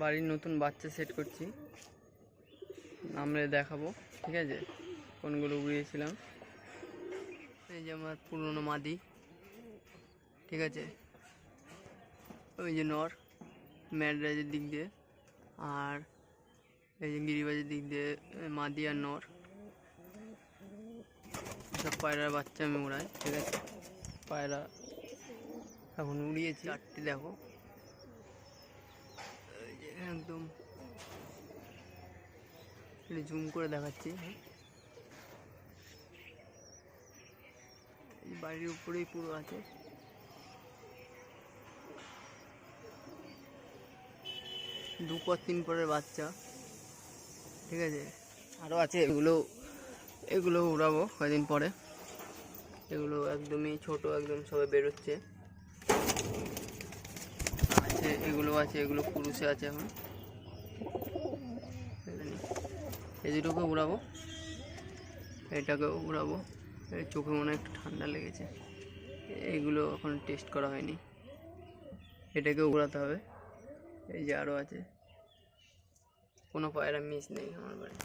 বাড়ির নতুন বাচ্চা সেট করছি। আমরা দেখাবো, ঠিক আছে? কোনগুলো উড়িয়েছিলাম। এই যে আমার পুরনো মাদি, ঠিক আছে? ওই যে নর ম্যাডরাজের দিক দিয়ে, আর এই যে গিরিবাজের দিক দিয়ে মাদি আর নর। সব পায়রার বাচ্চা আমি উড়াই, ঠিক আছে? পায়রা এখন উড়িয়েছি। চারটি দেখো এই যে একদম জুম করে দেখাচ্ছি। বাড়ির উপরেই পুরো আছে। দু পর তিন পরের বাচ্চা। ঠিক আছে? আরও আছে, এগুলো এগুলো উড়াবো কয়েকদিন পরে। এগুলো একদমই ছোট, একদম সবে বেরোচ্ছে। আছে, এগুলো আছে, এগুলো পুরুষে আছে এখানে। এই দুটোকে উড়াবো। এটাকেও উড়াবো। চোখে মনে একটু ঠান্ডা লেগেছে। এইগুলো এখন টেস্ট করা হয়নি। এটাকেও উড়াতে হবে। এই যে আরও আছে। কোনো পায়রা মিস নেই আমার বাড়ি